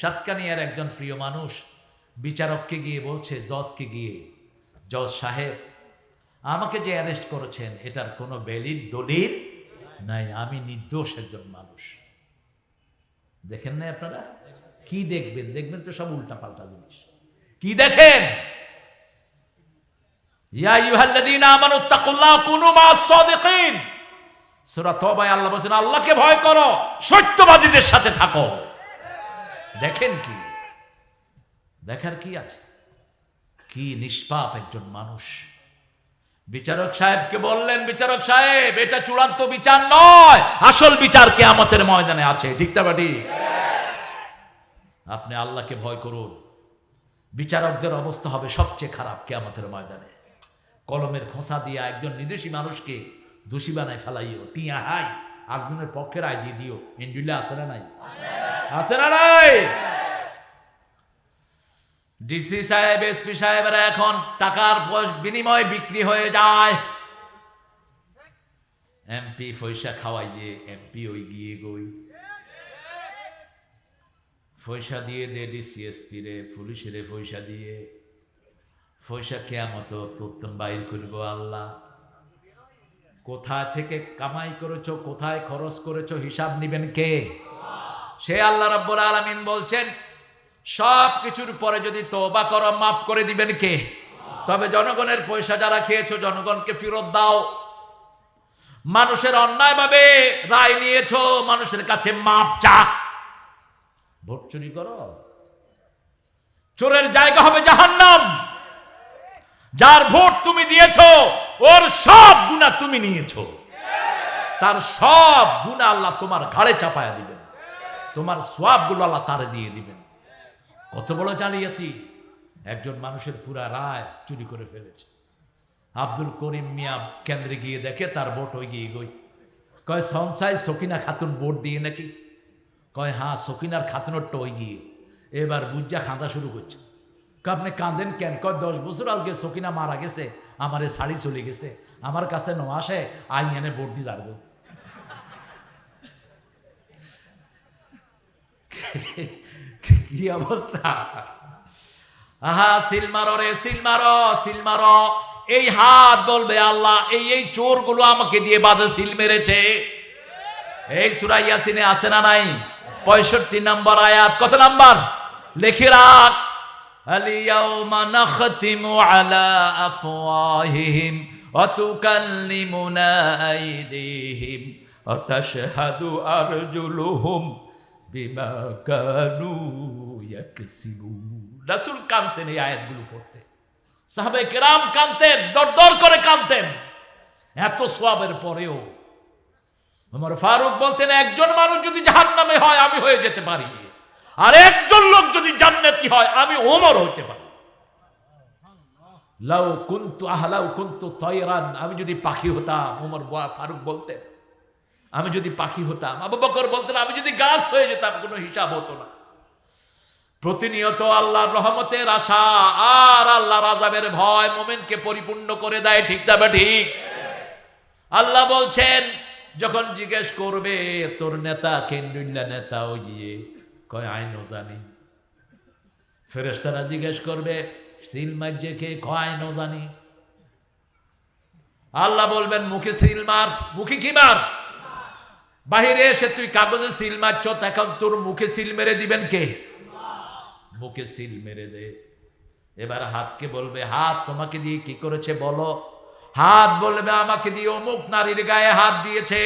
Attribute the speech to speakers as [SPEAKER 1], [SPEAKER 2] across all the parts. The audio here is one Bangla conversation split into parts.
[SPEAKER 1] সাতকানিয়ার একজন প্রিয় মানুষ বিচারককে গিয়ে বলছে, জজকে গিয়ে, জজ সাহেব, আমাকে যে অ্যারেস্ট করেছেন, এটার কোনো ভ্যালিড দলিল নাই। আমি নির্দোষ একজন মানুষ। দেখেন না আপনারা? কি দেখবেন? দেখবেন তো সব উল্টা পাল্টা জিনিস। কি দেখেন? আল্লাহ বলেন আল্লাহকে ভয় করো, সত্যবাদীদের সাথে থাকো। দেখেন কি? দেখার কি আছে? কি নিষ্পাপ একজন মানুষ। বিচারক সাহেবকে বললেন, বিচারক সাহেব, এটা চূড়ান্ত বিচার নয়। আসল বিচার কেয়ামতের ময়দানে আছে। ঠিক বাটি আপনি আল্লাহকে ভয় করুন। বিচারকদের অবস্থা হবে সবচেয়ে খারাপ কেয়ামতের ময়দানে। কলমের খোসা দিয়া একজন নির্দেশী মানুষকে দোষী বানায় ফেলাইও। টিয়া হাই আজগুনের পক্ষের আয় দিয়ে দিও। ইন্ডুলে আসে না নাই? আসে না নাই? ডিসি সাহেব, এসপি সাহেবেরা এখন টাকার বিনিময়ে বিক্রি হয়ে যায়। এমপি পয়সা খাওয়াইয়ে, এমপি ওই গিয়ে গই। পয়সা দিয়ে দে ডিসিএসপি রে পুলিশের পয়সা দিয়ে। পয়সা কেয়ামত তোর বাইর করব আল্লাহ। কোথায় থেকে কামাই করেছ, কোথায় খরচ করেছ, হিসাব নিবেন কে? সে আল্লাহ রাব্বুল আলামিন বলছেন সব কিছুর পরে যদি তোবা করো, মাফ করে দিবেন কে? তবে জনগণের পয়সা যারা খেয়েছো, জনগণকে ফেরত দাও। মানুষের অন্যায়ভাবে রায় নিয়েছো, মানুষের কাছে মাপ চা ভোট চুরি করো। চোরের জায়গা হবে জাহান্নাম। যার ভোট তুমি দিয়েছ, ওর সব গুণা তুমি নিয়েছো। তার সব গুণা আল্লাহ তোমার ঘাড়ে চাপায়া দিবেন। তোমার সোয়াবগুলো আল্লাহ তারে দিয়ে দিবেন। কত বড় জালিয়াতি। একজন মানুষের পুরা রায় চুরি করে ফেলেছে। আব্দুল করিম মিয়া কেন্দ্রে গিয়ে দেখে তার ভোট হয়ে গিয়ে গই। কয় সংসায় সকিনা খাতুন ভোট দিয়ে নাকি? কয় হ্যাঁ সকিনার খাতুনটা ওই গিয়ে। এবার বুজ্জা খাঁদা শুরু করছে। আপনি কাঁদেন কেন? কয়, দশ বছর আজকে সকিনা মারা গেছে, আমার শাড়ি চলে গেছে, আমার কাছে ন আসে, আই এনে ভোট দিয়ে যাব কি অবস্থা আহা সিলমারো রে সিলমারো সিলমারো এই হাত বলবে আল্লাহ এই এই চোরগুলো আমাকে দিয়ে বাজে সিল মেরেছে এই সুরা ইয়াসিনে আছে না নাই পঁয়ষট্টি নম্বর আয়াত কত নাম্বার লিখে রাখ اليوم نختم على أفواههم وتكلمنا أيديهم وتشهد أرجلهم বিমা কানু রাসূল কানতেন এই আয়াতগুলো পড়তে। সাহাবে কেরাম কানতেন দরদর করে কানতেন এত সোয়াবের পরেও আমার ফারুক বলতেন, একজন মানুষ যদি জাহান্নামে হয়, আমি হয়ে যেতে পারি। আর একজন লোক যদি জান্নাতি হয়, আমি ওমর হতে পারি। লাউ কুন্তু আহলাউ কুন্তু তয়রান আমি যদি পাখি হতাম ওমর ফারুক বলতেন। আমি যদি পাখি হতাম, আবু বকর বলতেন, আমি যদি গাছ হয়ে যেতাম, কোনো হিসাব হতো না। প্রতিনিয়ত আল্লাহর রহমতের আশা আর আল্লাহ রাজাবের ভয় মোমেনকে পরিপূর্ণ করে দেয়, ঠিক না ঠিক? আল্লাহ বলছেন, যখন জিজ্ঞেস করবে, তোর নেতা কেন্দ্রিল্লা নেতা ও গিয়ে কয় আইনও জানি। ফেরেস্তারা জিজ্ঞেস করবে, সিল মার্জে কে? কয় আইনও জানি। আল্লাহ বলবেন, মুখে সিল মার। মুখে কি মার? বাহিরে এসে তুই কাগজে সিল মারছ এখন তোর মুখে সিল মেরে দিবেন কে? মুখে সিল মেরে দে। এবার হাতকে বলবে, হাত তোমাকে দিয়ে কি করেছে বলো? হাত বলবে, আমাকে দিয়ে অমুক নারীর গায়ে হাত দিয়েছে,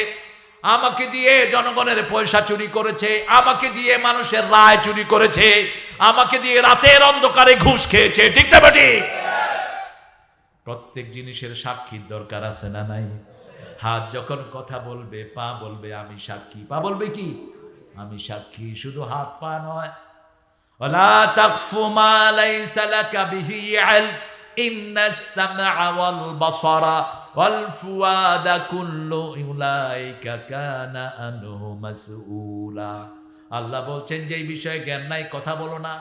[SPEAKER 1] আমাকে দিয়ে জনগণের পয়সা চুরি করেছে, আমাকে দিয়ে মানুষের রায় চুরি করেছে, আমাকে দিয়ে রাতের অন্ধকারে ঘুষ খেয়েছে। ঠিক না প্রত্যেক জিনিসের সাক্ষীর দরকার আছে না নাই? হাত যখন কথা বলবে পা বলবে আমি সাক্ষী পা বলবে কি আমি সাক্ষী শুধু হাত পা নয় ولا تقف ما ليس لك به علم إن السمع والبصر والفؤاد كل أولئك كان عنه مسؤولا আল্লাহ বলছেন যে এই বিষয়ে জ্ঞান নাই কথা বলো না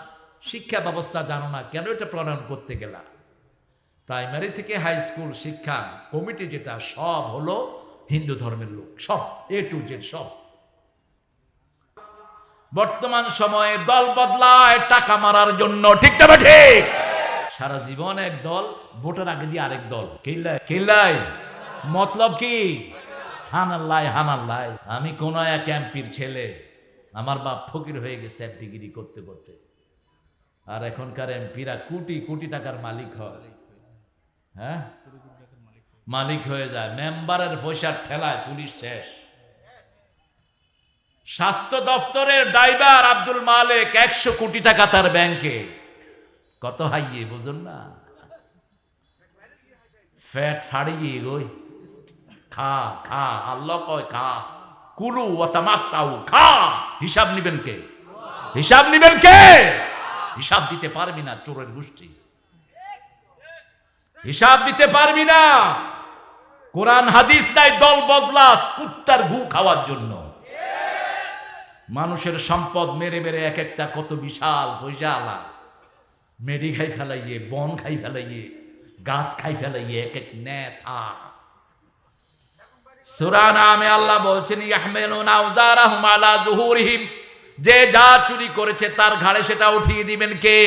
[SPEAKER 1] শিক্ষা ব্যবস্থা জানো না কেন এটা প্রণয়ন করতে গেলা প্রাইমারি থেকে হাই স্কুল শিক্ষা কমিটি যেটা, সব হলো হিন্দু ধর্মের লোক, সব এ টু জেড সব। বর্তমান সময়ে দল বদলায়, টাকা মারার জন্য, ঠিক তবে ঠিক? সারা জীবন এক দল, ভোটের আগে দিয়ে আরেক দল। কিল্লাই মতলব কি? হানাল্লাই হানাল্লাই আমি কোন এক এমপির ছেলে, আমার বাপ ফকির হয়ে গেছে ডিগ্রি করতে করতে। আর এখনকার এমপিরা কোটি কোটি টাকার মালিক হয়। হ্যাঁ? মালিক হয়ে যায়। মেম্বারের পয়সার ঠেলায় পুলিশ শেষ। স্বাস্থ্য দপ্তরের ড্রাইভার আব্দুল মালিক একশো কোটি টাকা তার ব্যাংকে। কত হাইয়ে বুঝুন না। ফ্যাট ফাড়িয়ে গই। খা খা আল্লাহ কয় খা। কুলু অতামাত্তাউ খা। হিসাব নিবেন কে? হিসাব নিবেন কে? হিসাব দিতে পারবি না চোরের গোষ্ঠী। হিসাব দিতে পারবি না। কোরআন, হাদিস নাই, দল বদলাস, কুত্তার ঘু খাওয়ার জন্য। মানুষের সম্পদ মেরে মেরে এক একটা কত বিশাল পয়সালা মেডি খাই ফেলাইয়ে, বন খাই ফেলাইয়ে, গাছ খাই ফেলাইয়ে, এক এক নেতা সুরা নামে আল্লাহ বলছেন যে যা চুরি করেছে তার ঘাড়ে সেটা উঠিয়ে দিবেন কে?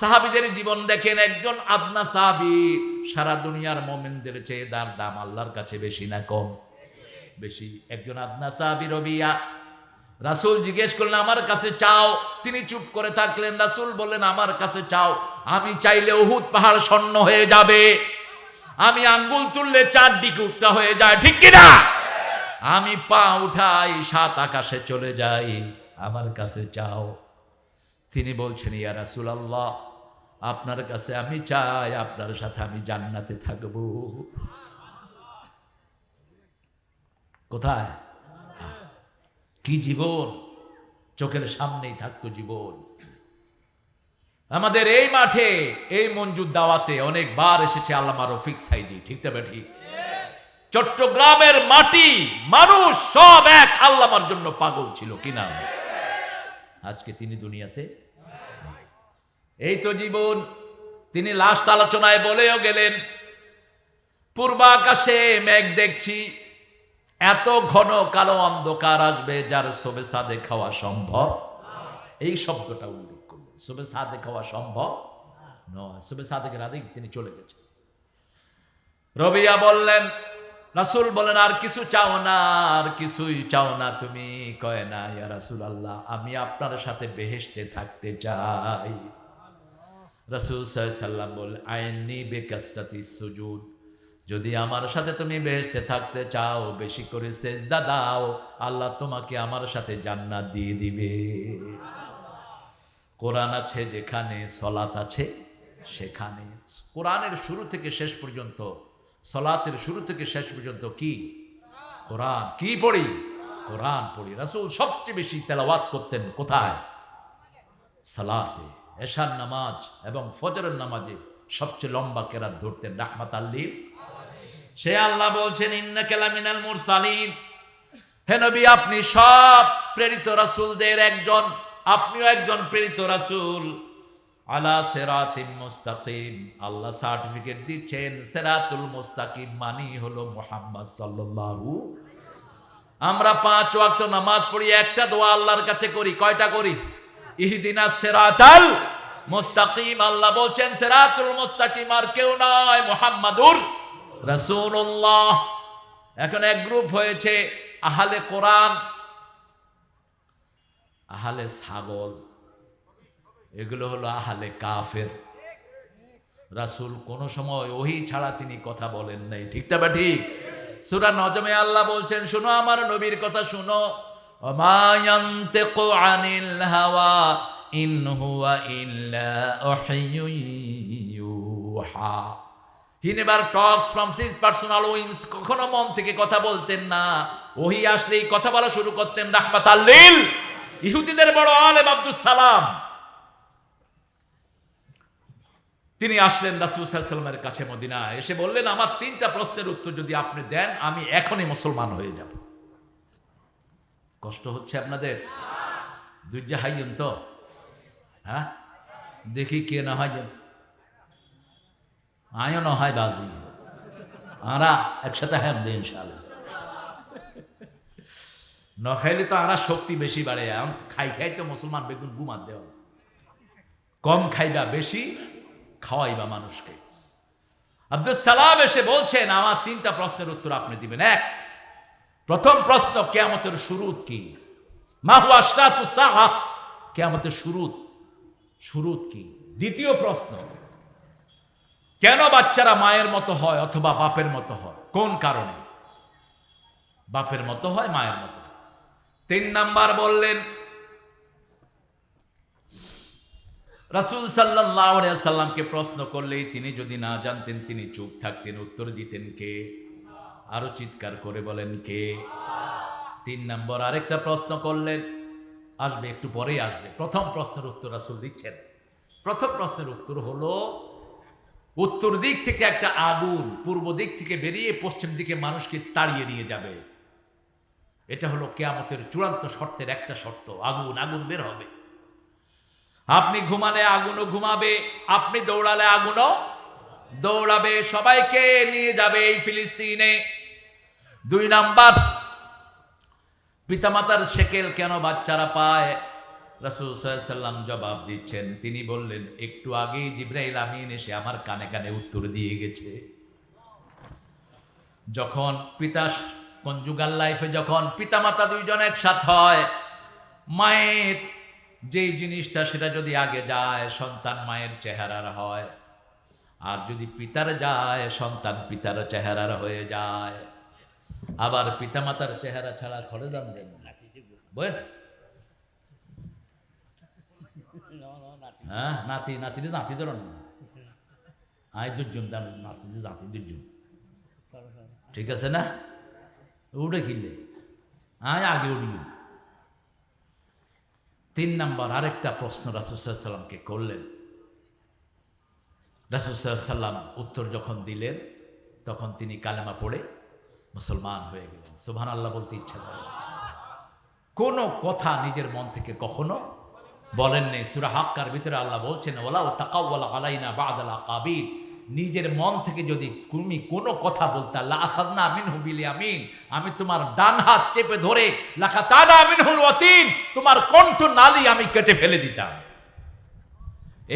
[SPEAKER 1] সাহাবিদের জীবন দেখেন, একজন আদনা সাহাবি সারা দুনিয়ার মোমেনদের চেয়ে তার দাম আল্লাহর কাছে বেশি না কম? বেশি। একজন আদনা সাহাবি রবিয়া, রাসূল জিজ্ঞেস করলেন, আমার কাছে চাও? তিনি চুপ করে থাকলেন, রাসুল বললেন, আমার কাছে চাও। আমি চাইলে উহুদ পাহাড় স্বর্ণ হয়ে যাবে। আমি আঙ্গুল তুললে চার দিকে উঠটা হয়ে যায়। ঠিক কিনা আমি পা উঠাই সাত আকাশে চলে যাই। আমার কাছে চাও। তিনি বলছেন, ইয়া রাসূলুল্লাহ আপনার কাছে আমি চাই, আপনার সাথে আমি জান্নাতে থাকব। কোথায়? কি জীবন? চোখের সামনেই থাকতো জীবন। আমাদের এই মাঠে, এই মঞ্জুর দাওয়াতে অনেকবার এসেছে আল্লামা রফিক সাইদি, ঠিক ঠিক? চট্টগ্রামের মাটি, মানুষ সব এক আল্লামার জন্য পাগল ছিল কিনা আজকে তিনি দুনিয়াতে। এই তো জীবন। তিনি লাস্ট আলোচনায় বলেও গেলেন, পূর্বাকাশে মেঘ দেখছি, এত ঘন কালো অন্ধকার আসবে যার সবে সাদে খাওয়া সম্ভব। এই শব্দটা উল্লেখ করলেন। সবে সাদে খাওয়া সম্ভব নয় সবে সাদেকের আগে তিনি চলে গেছেন। রবিয়া বললেন, রাসূল বলেন, আর কিছু চাও না, আর কিছুই চাও না তুমি। কয় না, ইয়া রাসূল আল্লাহ আমি আপনার সাথে বেহেশতে থাকতে চাই। রাসূল সাল্লাম বল আইনি বেকাস্তাতি সুজুদ। যদি আমার সাথে তুমি বেহেশতে থাকতে চাও, বেশি করে সেজদা দাও, আল্লাহ তোমাকে আমার সাথে জান্নাত দিয়ে দিবে। কোরআন আছে যেখানে সলাত আছে সেখানে। কোরআনের শুরু থেকে শেষ পর্যন্ত, সলাতের শুরু থেকে শেষ পর্যন্ত কি? কোরআন। কি পড়ি? কোরআন পড়ি। রাসূল সবচেয়ে বেশি তেলাওয়াত করতেন কোথায়? সালাতে। এশার নামাজ এবং ফজরের নামাজে সবচেয়ে লম্বা কেরাত ধরতেন রাহমাত আল্লিল সে আল্লাহ বলছেন ইন্না কালামিনাল মুরসালিন। হে নবী, আপনি সব প্রেরিত রাসূলদের একজন, আপনিও একজন প্রেরিত রাসূল। আলা সেরাতিম মুস্তাকিম। আল্লাহ সার্টিফিকেট দিচ্ছেন, সেরাতুল মুস্তাকিম মানি হলো মোহাম্মদ সাল্লাল্লাহু আমরা পাঁচ ওয়াক্ত নামাজ পড়ি, একটা দোয়া আল্লাহর কাছে করি, কয়টা করি? ইহদিনা সেরাতাল মুস্তাকিম, আল্লাহ বলছেন, সেরাতুল মুস্তাকিম আর কেউ নয়, মোহাম্মদুর রাসূলুল্লাহ। এখন এক গ্রুপ হয়েছে, আহলে কোরআন, আহলে ছাগল। এগুলো হলো আহলে কাফের। রাসূল কোন সময় ওহি ছাড়া তিনি কথা বলেন নাই, ঠিক তবে ঠিক? সূরা নজমে আল্লাহ বলছেন, শুনো আমার নবীর কথা শুনো। ইয়ান্তিকু আনিল হাওয়া। ইন হুয়া ইল্লা ইউহা। He never talks from his personal whims কখনো মন থেকে কথা বলতেন না। ওহি আসলেই কথা বলা শুরু করতেন, রাহমাত আল্লিল। ইহুদিদের বড় আলেম আব্দুস সালাম। তিনি আসলেন রাসুল সাল্লামের কাছে মদিনা এসে বললেন, আমার তিনটা প্রশ্নের উত্তর যদি আপনি দেন, আমি এখনই মুসলমান হয়ে যাব। কষ্ট হচ্ছে আপনাদের? দুর্যা হাইয়েন তো? হ্যাঁ? দেখি কে না হয় যেন আয়ও না হয় বাজি আরা একসাথে হ্যাঁ দে ইনশাল্লাহ ন খাইলে তো আর শক্তি বেশি বাড়ে। এখন খাই খাই তো মুসলমান বেগুন গুমান দেওয়া কম খাইবা বেশি খাওয়াইবা মানুষকে। আব্দুল সালাম এসে বলছেন, আমার তিনটা প্রশ্নের উত্তর আপনি দিবেন। এক, প্রথম প্রশ্ন কেয়ামতের শুরুত কি? মাহু আশরাতু কেয়ামতের শুরুত শুরুত কি? দ্বিতীয় প্রশ্ন, কেন বাচ্চারা মায়ের মতো হয় অথবা বাপের মতো হয়? কোন কারণে? বাপের মতো হয়, মায়ের মতো তিন নাম্বার বললেন, রাসুল সাল্লাহ সাল্লামকে প্রশ্ন করলেই তিনি যদি না জানতেন, তিনি চুপ থাকতেন। উত্তর দিতেন কে? আরও চিৎকার করে বলেন কে? তিন নম্বর আরেকটা প্রশ্ন করলেন আসবে, একটু পরেই আসবে। প্রথম প্রশ্নের উত্তর রাসুল দিচ্ছেন। প্রথম প্রশ্নের উত্তর হলো, উত্তর দিক থেকে একটা আগুন পূর্ব দিক থেকে বেরিয়ে পশ্চিম দিকে মানুষকে তাড়িয়ে নিয়ে যাবে। এটা হলো কেয়ামতের চূড়ান্ত শর্তের একটা শর্ত, আগুন আগুন বের হবে। আপনি ঘুমালে আগুনও ঘুমাবে, আপনি দৌড়ালে আগুনও দৌড়াবে। সবাইকে নিয়ে যাবে এই ফিলিস্তিনে। দুই নাম্বার পিতামাতার সেকেল কেন বাচ্চারা পায়? রাসুল সাল্লাম জবাব দিচ্ছেন, তিনি বললেন, একটু আগেই জিব্রাইল আমিন এসে আমার কানে কানে উত্তর দিয়ে গেছে। যখন পিতা কনজুগাল লাইফে যখন পিতামাতা দুইজন একসাথ হয়, মায়ের যেই জিনিসটা সেটা যদি আগে যায়, সন্তান মায়ের চেহারার হয়। আর যদি পিতার যায়, সন্তান পিতার চেহারার হয়ে যায়। আবার পিতামাতার চেহারা ছাড়া ঘরে দাম দেন বল হ্যাঁ নাতি, নাতিরে জাতি ধরন আয় দুর্জন দাম নাতিতে জাতি দুর্জন। ঠিক আছে না? উঠে কিনলে আয় আগে উঠি তিন নাম্বার, আরেকটা প্রশ্ন রাসুসাল্লামকে করলেন। রাসুসাল্লাম উত্তর যখন দিলেন, তখন তিনি কালেমা পড়ে মুসলমান হয়ে গেলেন। সুবহান আল্লাহ বলতে ইচ্ছা করে কোনো কথা নিজের মন থেকে কখনো বলেননি সুরা হাক্কার ভিতরে আল্লাহ বলছেন ওলা ও তাকাওয়ালা আলাইনা বাদালা কাবির নিজের মন থেকে যদি তুমি কোনো কথা বলতে আল্লাহ আখাজনা আমিন হুবিলি আমিন আমি তোমার ডান হাত চেপে ধরে লাখা তাদা আমিন হুল তোমার কণ্ঠ নালি আমি কেটে ফেলে দিতাম।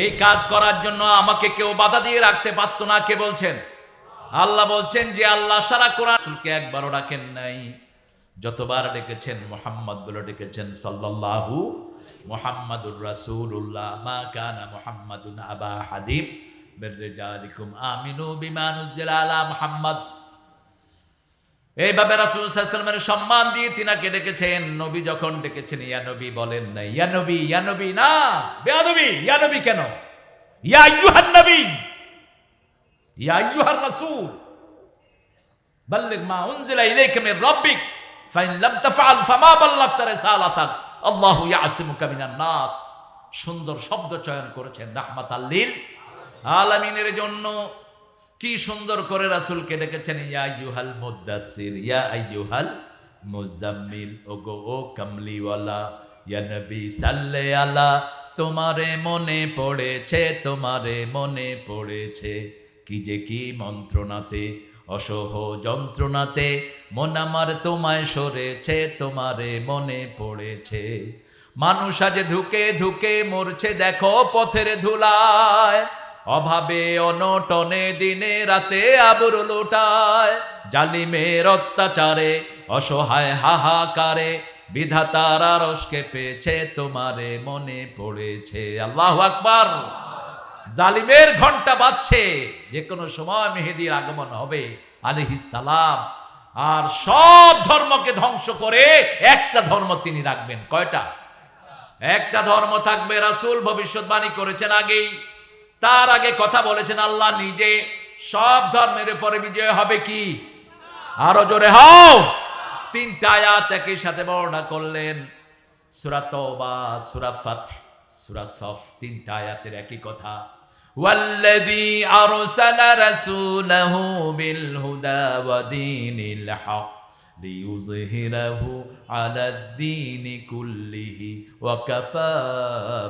[SPEAKER 1] এই কাজ করার জন্য আমাকে কেউ বাধা দিয়ে রাখতে পারতো না, কে বলছেন? আল্লাহ বলছেন যে আল্লাহ সারা কোরআনকে একবারও ডাকেন নাই। যতবার ডেকেছেন মোহাম্মদ বলে ডেকেছেন সাল্লাল্লাহু মোহাম্মদুর রাসূলুল্লাহ, মা কানা মোহাম্মদুন আবা হাদিম বিররিজালিকুম আমিনু বিমা নুজিলা আলা মুহাম্মদ। এইভাবে রাসূল সাল্লাল্লাহু সম্মান দিয়ে তিনাকে ডেকেছেন। নবী যখন ডেকেছেন, ইয়া নবী বলেন না ইয়া নবী ইয়া নবী না, বেয়াদবি, ইয়া নবী কেন? ইয়া আইয়ুহান নবী। সুন্দর শব্দ চয়ন করেছেন রাহমাত আল্লিল আলামিনের জন্য। কি সুন্দর করে রাসুলকে ডেকেছেন, ইয়া ইয়া ও আলা, তোমারে মনে পড়েছে, তোমারে মনে পড়েছে। কি যে কি মন্ত্রণাতে, অসহ যন্ত্রণাতে মন আমার তোমায় সরেছে, তোমারে মনে পড়েছে। মানুষ আজ ধুকে ধুকে মরছে, দেখো পথের ধুলায়। অভাবে অনটনে দিনে রাতে আবর লোটায়। জালিমের অত্যাচারে, অসহায় হাহাকারে বিধাতার আরসকে পেয়েছে, তোমারে মনে পড়েছে। আল্লাহ আকবার! জালিমের ঘণ্টা বাজছে যে কোনো সময় মেহেদির আগমন হবে আলিহিস সালাম। আর সব ধর্মকে ধ্বংস করে একটা ধর্ম তিনি রাখবেন। কয়টা? একটা ধর্ম থাকবে, রাসূল ভবিষ্যৎবাণী করেছেন আগেই। তার আগে কথা বলেছেন আল্লাহ নিজে। সব ধর্মের উপরে বিজয় হবে কি? আরও জোরে হও! তিনটা আয়াত একই সাথে বর্ণনা করলেন। সূরা তওবা, সূরা ফাতহ। সূরা সফ তিনটা আয়াতের একই কথা والذي أرسل رسوله بالهدى ودين الحق ليظهره على الدين كله وكفى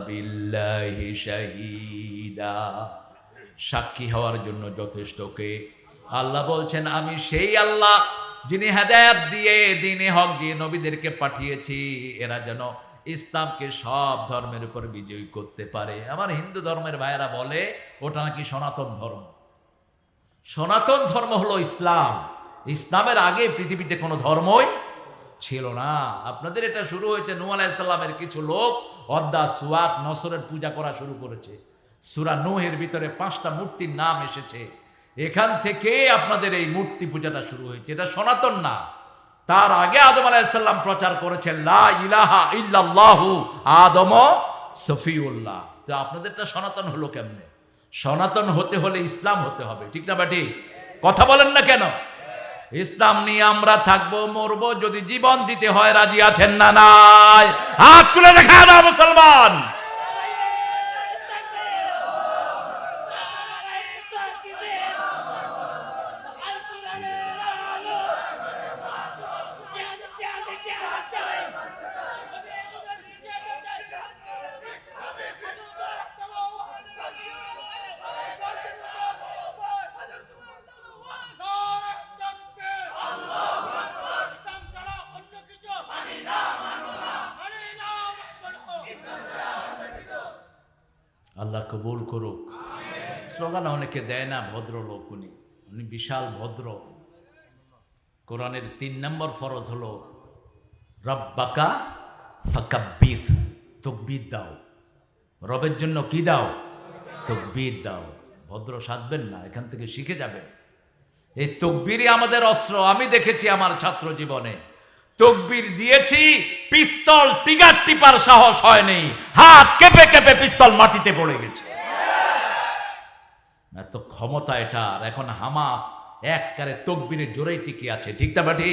[SPEAKER 1] بالله شهيدا সাক্ষী হওয়ার জন্য যথেষ্ট কে আল্লাহ বলছেন আমি সেই আল্লাহ যিনি হেদায়াত দিয়ে দিনে হক দিয়ে নবীদেরকে পাঠিয়েছি এরা যেন ইসলামকে সব ধর্মের উপর বিজয়ী করতে পারে। আমার হিন্দু ধর্মের ভাইয়েরা বলে, ওটা নাকি সনাতন ধর্ম? সনাতন ধর্ম হলো ইসলাম। ইসলামের আগে পৃথিবীতে কোনো ধর্মই ছিল না। আপনাদের এটা শুরু হয়েছে, নূহ আলাইসাল্লামের কিছু লোক অদ্দা সুয়াক নসরের পূজা করা শুরু করেছে। সুরা নুহের ভিতরে পাঁচটা মূর্তির নাম এসেছে। এখান থেকে আপনাদের এই মূর্তি পূজাটা শুরু হয়েছে। এটা সনাতন না। তার আগে আদম আলাইসাল্লাম প্রচার করেছেন, লা ইলাহা ইল্লাল্লাহু আদম সফিউল্লাহ তো আপনাদেরটা সনাতন হলো কেমনে? সনাতন হতে হলে ইসলাম হতে হবে, ঠিক না বাটি কথা বলেন না কেন? ইসলাম নিয়ে আমরা থাকব, মরবো, যদি জীবন দিতে হয়, রাজি আছেন না নাই? হাত তুলে দেখা মুসলমান! দেয় না ভদ্রলোক উনি উনি বিশাল ভদ্র। কোরআনের তিন নম্বর ফরজ হলো, রব্বাকা ফাকাব্বির তকবির দাও। রবের জন্য কি দাও? তকবির দাও। ভদ্র সাজবেন না, এখান থেকে শিখে যাবেন। এই তকবিরই আমাদের অস্ত্র, আমি দেখেছি আমার ছাত্র জীবনে। তকবির দিয়েছি, পিস্তল টিগার টিপার সাহস হয়নি হাত কেঁপে কেঁপে পিস্তল মাটিতে পড়ে গেছে। এত ক্ষমতা এটার এখন হামাস এককারে তকবিরে জোরেই টিকে আছে, ঠিক না বাটি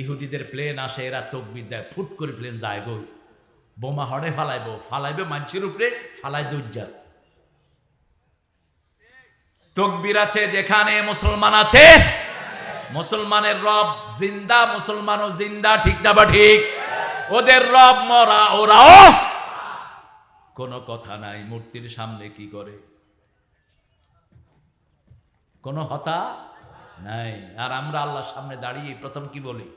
[SPEAKER 1] ইহুদিদের প্লেন আসে, এরা তকবির দেয়, ফুট করে প্লেন যায় গো। বোমা হড়ে ফালাইব, ফালাইবে মানুষের উপরে, ফালাই দুর্জাত তকবির আছে যেখানে মুসলমান আছে, মুসলমানের রব জিন্দা, মুসলমানও জিন্দা, ঠিক না বা ঠিক? ওদের রব মরা, ওরাও কোনো কথা নাই, মূর্তির সামনে কি করে? কোনো হতা নাই। আর আমরা আল্লাহর সামনে দাঁড়িয়ে প্রথম কি বলি?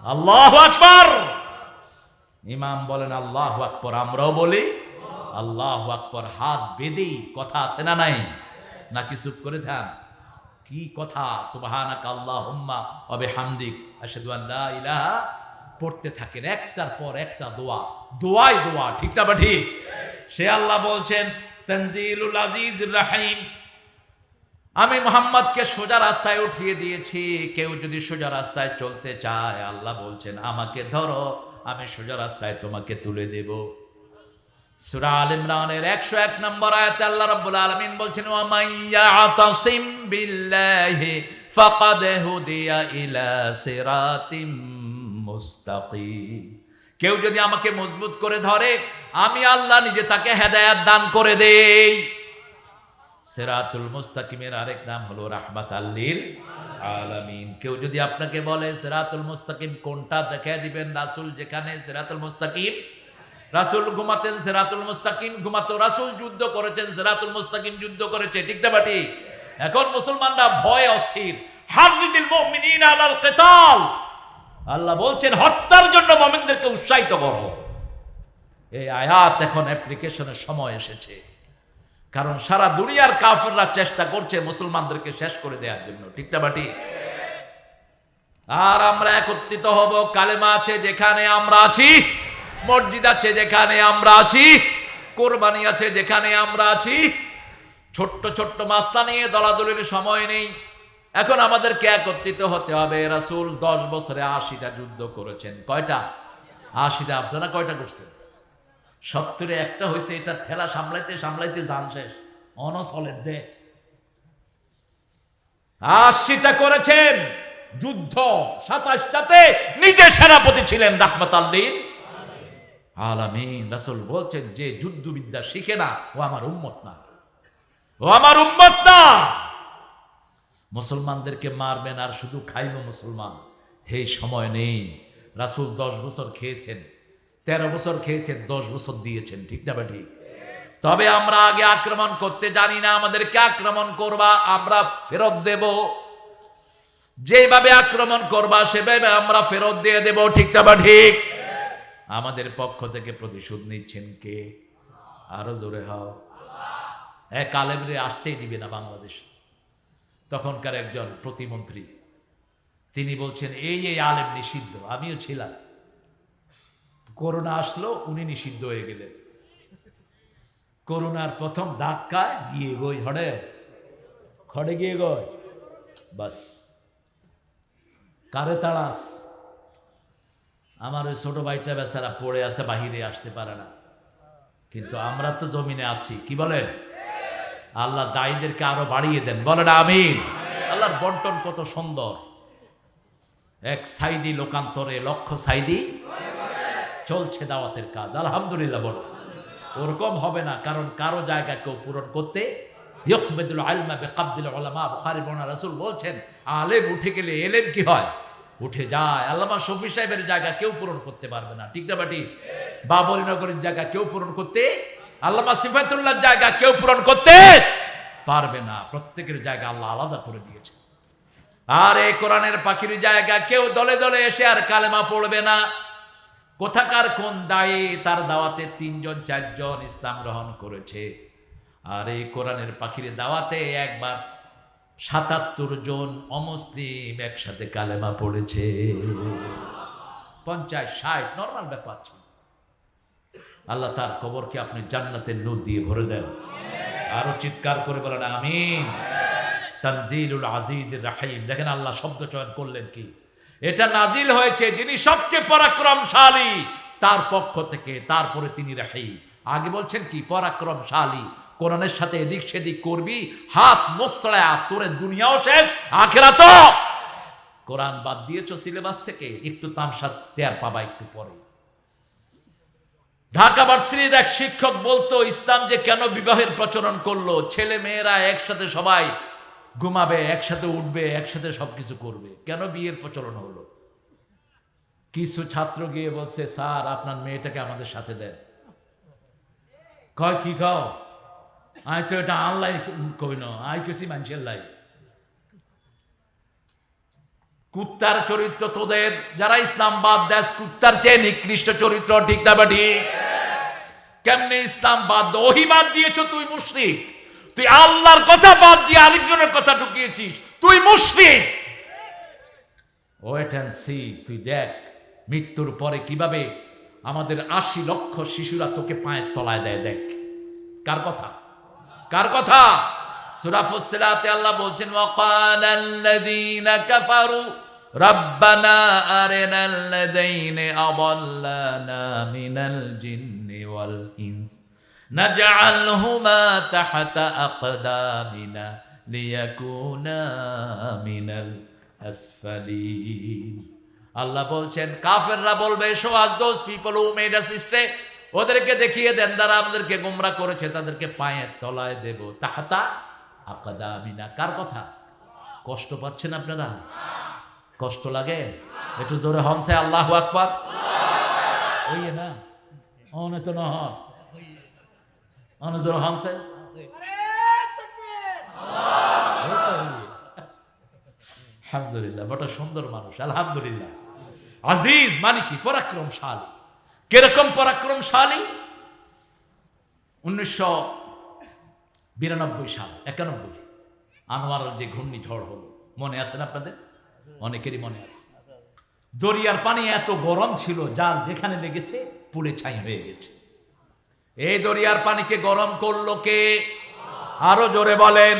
[SPEAKER 1] আল্লাহ আকবর! ইমাম বলেন, আল্লাহ আকবর। আমরাও বলি, আল্লাহ আকবর। হাত বেঁধেই কথা আছে না নাই? নাকি চুপ করে থান কি কথা? সুবাহানাক আল্লাহুম্মা ওয়া বিহামদিক। আশহাদু আন লা ইলাহা পড়তে থাকেন একটার পর একটা দোয়া। দোয়াই দোয়া, ঠিক না বা ঠিক? সে আল্লাহ বলছেন, তানজিলুল আজিজ রাহিম। আমি মোহাম্মদকে সোজা রাস্তায় উঠিয়ে দিয়েছি। কেউ যদি সোজা রাস্তায় চলতে চায়, আল্লাহ বলছেন, আমাকে ধরো, আমি সোজা রাস্তায় তোমাকে তুলে দেব। সূরা আল ইমরানের 101 নম্বর আয়াতে আল্লাহ রাব্বুল আলামিন বলছেন, ওয়া মাইয়া আতাসিম বিল্লাহি ফাকাদ হুদিয়া ইলা সিরাতিম মুস্তাকিম। কেউ যদি আমাকে মজবুত করে ধরে, আমি আল্লাহ নিজে তাকে হেদায়াত দান করে দেই। সেরাতুল মুস্তাকিমের আরেক নাম হলো রাহমাত আল্লিল আলামিন। কেউ যদি আপনাকে বলে, সেরাতুল মুস্তাকিম কোনটা দেখে দিবেন রাসূল যেখানে? সেরাতুল মুস্তাকিম? রাসূল ঘুমাতেন, সেরাতুল মুস্তাকিম ঘুমাতো, রাসূল যুদ্ধ করেছেন, সেরাতুল মুস্তাকিম যুদ্ধ করেছে। ঠিক না বাটি? এখন মুসলমানরা ভয় অস্থির। হারিদিল মুমিনিনা আলাল কিতাল। আল্লাহ বলছেন, হত্যার জন্য মুমিনদেরকে উৎসাহিত করো। এই আয়াত এখন অ্যাপ্লিকেশনের সময় এসেছে। কারণ সারা দুনিয়ার কাফেররা চেষ্টা করছে মুসলমানদেরকে শেষ করে দেওয়ার জন্য। ঠিক বাটি? আর আমরা একত্রিত হব, কালেমা আছে যেখানে আমরা আছি, মসজিদ আছে যেখানে আমরা আছি, কোরবানি আছে যেখানে আমরা আছি, ছোট্ট ছোট্ট মাস্তা নিয়ে দলাদলির সময় নেই। এখন আমাদেরকে একত্রিত হতে হবে। রাসূল দশ বছরে আশিটা যুদ্ধ করেছেন। কয়টা? আশিটা। আপনারা কয়টা করছেন? সত্তরে একটা হয়েছে এটা ঠেলা সামলাইতে সামলাইতে যান শেষ। অনসলের দে। আশিটা করেছেন, যুদ্ধ সাতাশটাতে নিজে সেনাপতি ছিলেন রাহমাত আল্লিল আলামিন, রাসূল বলছেন যে যুদ্ধবিদ্যা শিখে না, ও আমার উম্মত না। ও আমার উম্মত না। মুসলমানদেরকে মারবেন আর শুধু খাইব মুসলমান। হে সময় নেই, রাসূল দশ বছর খেয়েছেন। তেরো বছর খেয়েছেন, দশ বছর দিয়েছেন, ঠিক না বা ঠিক? তবে আমরা আগে আক্রমণ করতে জানি না, আমাদেরকে আক্রমণ করবা, আমরা ফেরত দেব। যেভাবে আক্রমণ করবা, সেভাবে আমরা ফেরত দিয়ে দেব ঠিকটা বা ঠিক? আমাদের পক্ষ থেকে প্রতিশোধ নিচ্ছেন কে? আরও জোরে হও। এক আলেমরে আসতেই দিবে না বাংলাদেশ। তখনকার একজন প্রতিমন্ত্রী, তিনি বলছেন, এই এই আলেম নিষিদ্ধ, আমিও ছিলাম। করোনা আসলো, উনি নিষিদ্ধ হয়ে গেলেন। করোনার প্রথম ধাক্কায় গিয়ে গই, হড়ে। খড়ে গিয়ে গয় বাস। কারে তাড়াস? আমার ওই ছোট ভাইটা বেচারা পড়ে আছে, বাহিরে আসতে পারে না। কিন্তু আমরা তো জমিনে আছি, কি বলেন? আল্লাহ দায়ীদেরকে আরও বাড়িয়ে দেন। বলেন আমিন। আল্লাহর বন্টন কত সুন্দর। এক সাইদি লোকান্তরে, লক্ষ সাইদি চলছে দাওয়াতের কাজ, আলহামদুলিল্লাহ বল। ওরকম হবে না, কারণ কারও জায়গা কেউ পূরণ করতে ইয়কবেদুল আলমা বেকাবদুল ওলামা বুখারি বোনা রাসূল বলছেন, আলেম উঠে গেলে এলেম কি হয়? উঠে যায়। আল্লামা শফি সাহেবের জায়গা কেউ পূরণ করতে পারবে না, ঠিক না বাটি বাবরীনগরের জায়গা কেউ পূরণ করতে, আল্লামা সিফাতুল্লাহর জায়গা কেউ পূরণ করতে পারবে না। প্রত্যেকের জায়গা আল্লাহ আলাদা করে দিয়েছে। আর এই কোরআনের পাখির জায়গা কেউ দলে দলে এসে আর কালেমা পড়বে না। কোথাকার কোন দায়ে তার দাওয়াতে তিনজন, চারজন ইসলাম গ্রহণ করেছে? আর এই কোরআনের পাখির দাওয়াতে একবার সাতাত্তর জন অমুসলিম একসাথে কালেমা পড়েছে। পঞ্চাশ, ষাট, নর্মাল ব্যাপার ছিল। আল্লাহ তার কবরকে আপনি জান্নাতের নূর দিয়ে ভরে দেন। আরও চিৎকার করে বলেন, আমিন। তানজিলুল আজিজ রাহিম। দেখেন আল্লাহ শব্দ চয়ন করলেন কি? এটা নাজিল হয়েছে যিনি সবচেয়ে পরাক্রমশালী, তার পক্ষ থেকে, তারপরে তিনি রাহিম। আগে বলছেন কি? পরাক্রমশালী। কোরআনের সাথে এদিক সেদিক করবি, হাত মোসড়া তোরে দুনিয়াও শেষ আখেরা তো কোরআন বাদ দিয়েছ সিলেবাস থেকে, একটু তামসা তেয়ার পাবা একটু পরে। ঢাকা ভার্সিটির এক শিক্ষক বলতো, ইসলাম যে কেন বিবাহের প্রচলন করল? ছেলে মেয়েরা একসাথে সবাই ঘুমাবে, একসাথে উঠবে, একসাথে সবকিছু করবে। কেন বিয়ের প্রচলন হলো? কিছু ছাত্র গিয়ে বলছে, স্যার, আপনার মেয়েটাকে আমাদের সাথে দেন। কয়, কি খাও আই তো এটা অনলাইন কই না, আই কেছি মানুষের লাই। কুত্তার চরিত্র তোদের, যারা ইসলাম বাদ দেশ, কুত্তার চেয়ে নিকৃষ্ট চরিত্র, ঠিক না বা ঠিক? কেমনে ইসলাম বাদ? ওহি দিয়েছ তুই মুশরিক। তুই আল্লাহর কথা বাদ দিয়ে আরেকজনের কথা ঢুকিয়েছিস। তুই মুশরিক ওয়েট অ্যান্ড সি তুই দেখ, মৃত্যুর পরে কীভাবে আমাদের আশি লক্ষ শিশুরা তোকে পায়ের তলায় দেয়, দেখ। কার কথা? কার কথা? সূরা আল্লাহ বলছেন ওয়াকালাল্লাযীনা কাফারু, রাব্বানা আরিনাল্লাযীনা আদাল্লানা মিনাল জিন্নি ওয়াল ইনস। নাজআলহুমা তাহতা আকদামিনা লিয়াকুনা মিনাল আসফালিন আল্লাহ বলছেন, কাফেররা বলবে আজ people who made us stay ওদেরকে দেখিয়ে দেন, যারা আমাদেরকে গোমরা করেছে, তাদেরকে পায়ের তলায় দেব। তাহাতা আকাদা আমিনা কার কথা? কষ্ট পাচ্ছেন আপনারা? কষ্ট লাগে? একটু জোরে হনসে আল্লাহ আকবার। ওই না অনে তো না অনে জোরে হনসে আলহামদুলিল্লাহ বড় সুন্দর মানুষ আলহামদুলিল্লাহ আজিজ মানে কি পরাক্রমশালী কীরকম পরাক্রমশালী উনিশশো বিরানব্বই সাল একানব্বই আনোয়ারের যে ঘূর্ণিঝড় হলো মনে আছে না আপনাদের অনেকেরই মনে আছে দরিয়ার পানি এত গরম ছিল যার যেখানে লেগেছে পুড়ে ছাই হয়ে গেছে এই দরিয়ার পানিকে গরম করল কে? আরও জোরে বলেন।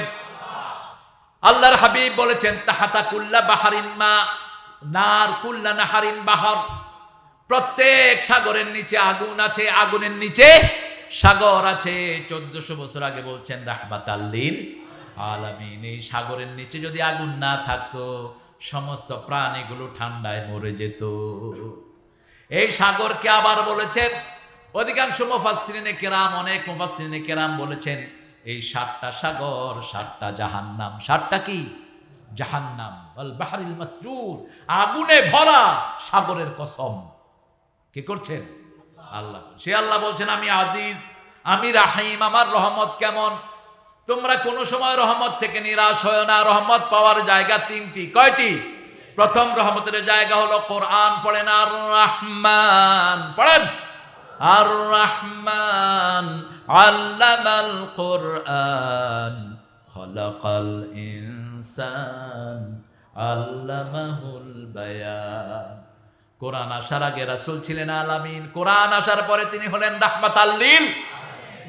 [SPEAKER 1] আল্লাহর হাবিব বলেছেন, তাহাতা কুল্লা বাহারিন মা, নার কুল্লা নাহারিন বাহার। প্রত্যেক সাগরের নিচে আগুন আছে, আগুনের নিচে সাগর আছে। চোদ্দশো বছর আগে বলছেন রাহমাত আল্লিল আলামিন, এই সাগরের নিচে যদি আগুন না থাকতো, সমস্ত প্রাণীগুলো ঠান্ডায় মরে যেত। এই সাগরকে আবার বলেছেন অধিকাংশ মুফাসসিরিনে কেরাম, অনেক মুফাসসিরিনে কেরাম বলেছেন, এই সাতটা সাগর, সাতটা জাহান্নাম। সাতটা কি? জাহান্নাম। আল বাহারিল আগুনে ভরা সাগরের কসম। কে করছেন? আল্লাহ সে আল্লাহ বলছেন, আমি আজিজ, আমি রাহিম, আমার রহমত কেমন? তোমরা কোনো সময় রহমত থেকে নিরাশ হয় না। রহমত পাওয়ার জায়গা তিনটি। কয়টি? প্রথম রহমতের জায়গা হলো, কোরআন পড়েন আর রহমান। পড়েন? আর রহমান আল্লামাল কোরআন, খলাকাল ইনসান, আল্লামাহুল বায়ান। কোরআন আসার আগে রাসূল ছিলেন আলামিন। কোরআন আসার পরে তিনি হলেন রাহমাত আল্লিল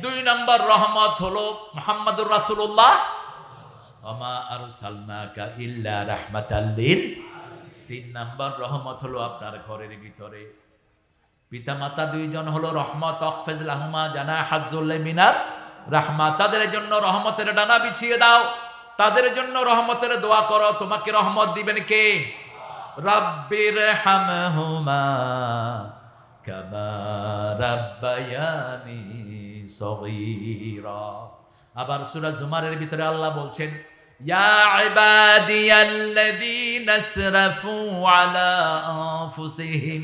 [SPEAKER 1] দুই নম্বর রহমত হলো মোহাম্মদুর রাসূলুল্লাহ। আমা আরসালনাকা ইল্লা রাহমাতাল্লিল তিন নম্বর রহমত হলো আপনার ঘরের ভিতরে। পিতামাতা দুইজন হলো রহমত অকফেজ লাহুমা জানা হাজুল্লে মিনার রাহমা। তাদের জন্য রহমতের ডানা বিছিয়ে দাও। তাদের জন্য রহমতের দোয়া করো। তোমাকে রহমত দিবেন কে? রব্বির হামহুমা কামা রাব্বায়ানি সগীরা। আবার সূরা জুমারের ভিতরে আল্লাহ বলছেন, ইয়া ইবাদিয়াল্লাযীনা আসরাফু আলা আনফুসিহিম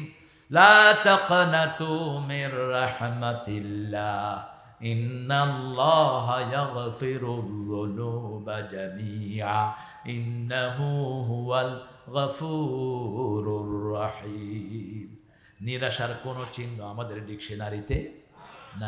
[SPEAKER 1] লা তাকনাতু মির রাহমাতিল্লাহ। ইন্নাল্লাহা ইয়াগফিরুয যুনুবা জামিআ। ইন্নাহু হুয়াল গফুরুর রাহিম। নিরাশার কোনো চিহ্ন আমাদের ডিকশনারিতে